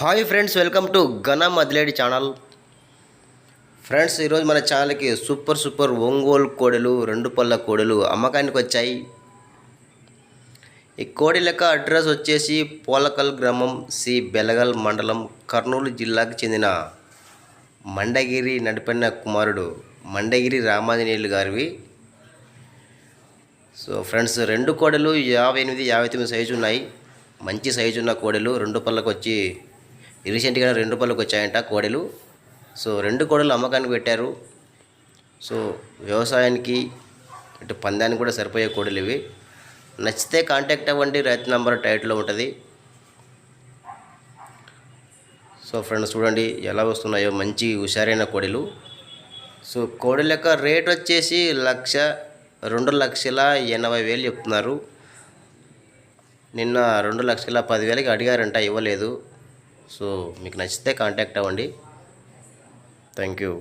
Hi friends welcome to ఘన మదిలేడి channel. Friends ఈరోజు మన ఛానల్కి సూపర్ సూపర్ ఒంగోలు కోడెలు రెండు పళ్ళ కోడెలు అమ్మకానికి వచ్చాయి. ఈ కోడి లెక్క అడ్రస్ వచ్చేసి పోలకల్ గ్రామం సి బెలగల్ మండలం కర్నూలు జిల్లాకు చెందిన మండగిరి నడిపిన కుమారుడు మండగిరి రామాంజనేయులు గారివి. సో ఫ్రెండ్స్ రెండు కోడలు యాభై ఎనిమిది యాభై తొమ్మిది సైజు ఉన్నాయి. మంచి సైజు ఉన్న కోడలు రెండు పళ్ళకు వచ్చి రీసెంట్గా రెండు రూపాయలకు వచ్చాయంట కోడెలు. సో రెండు కోడలు అమ్మకానికి పెట్టారు. సో వ్యవసాయానికి ఇటు పందానికి కూడా సరిపోయే కోడలు ఇవి. నచ్చితే కాంటాక్ట్ అవ్వండి. రైతు నంబర్ టైట్లో ఉంటుంది. సో ఫ్రెండ్స్ చూడండి ఎలా వస్తున్నాయో. మంచి హుషారైన కోడెలు. సో కోడి లెక్క రేట్ వచ్చేసి లక్ష రెండు లక్షల ఎనభై వేలు చెప్తున్నారు. నిన్న రెండు లక్షల పదివేలకి అడిగారంట ఇవ్వలేదు. సో మీకు నచ్చితే కాంటాక్ట్ అవ్వండి. Thank you